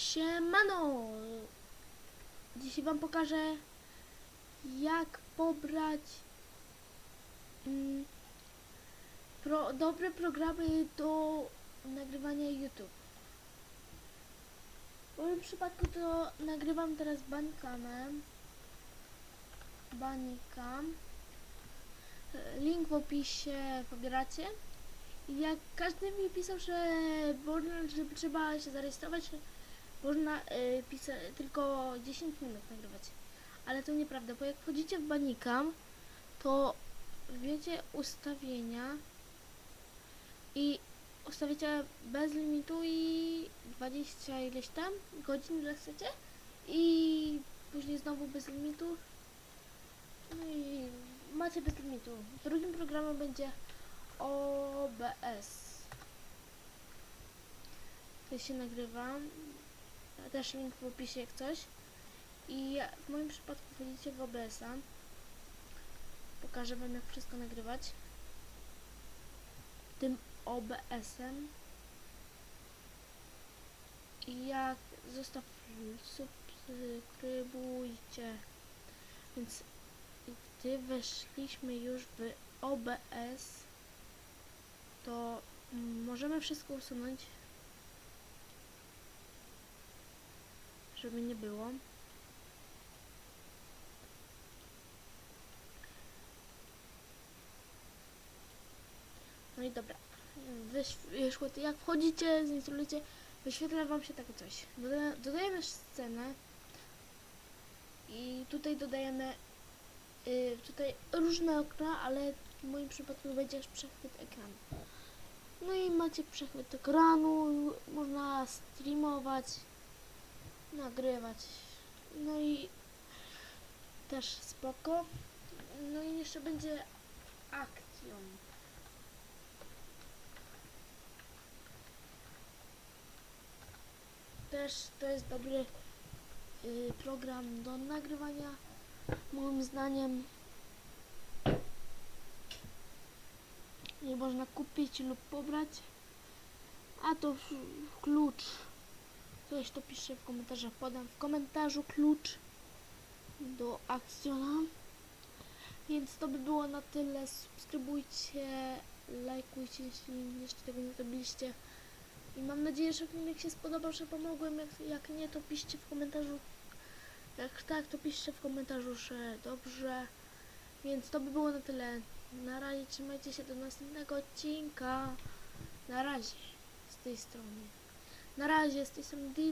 Siemano! Dzisiaj wam pokażę jak pobrać mm, pro, dobre programy do nagrywania YouTube. W moim przypadku to nagrywam teraz Bandcamem. Bandcam. Link w opisie pobieracie. Jak każdy mi pisał, że że trzeba się zarejestrować, można y, pisać tylko 10 minut nagrywać. Ale to nieprawda, bo jak wchodzicie w Banikam, to wiecie ustawienia i ustawicie bez limitu i 20 ileś tam godzin, ile chcecie i później znowu bez limitu. No i macie bez limitu. Drugim programem będzie OBS. To się nagrywa. Też link w opisie jak coś. I w moim przypadku wchodzicie w OBS-a. Pokażę wam jak wszystko nagrywać. Tym OBS-em. I jak zostaw subskrybujcie. Więc gdy weszliśmy już w OBS, to możemy wszystko usunąć, żeby nie było. No i dobra, jak wchodzicie, zinstalujecie, wyświetla wam się takie coś. Doda dodajemy scenę i tutaj dodajemy y, tutaj różne okna, ale w moim przypadku będzie przechwyt ekranu. No i macie przechwyt ekranu, można streamować, nagrywać. No i też spoko. No i jeszcze będzie akcją. Też to jest dobry y, program do nagrywania, moim zdaniem. Nie można kupić lub pobrać. A to klucz. Ktoś to pisze w komentarzach. Podam w komentarzu klucz do Akcjona. Więc to by było na tyle. Subskrybujcie, lajkujcie, jeśli jeszcze tego nie zrobiliście. I mam nadzieję, że filmik się spodobał, że pomogłem. Jak, jak nie, to piszcie w komentarzu. Jak tak, to piszcie w komentarzu, że dobrze. Więc to by było na tyle. Na razie trzymajcie się do następnego odcinka. Na razie z tej strony. Na razie z tej strony.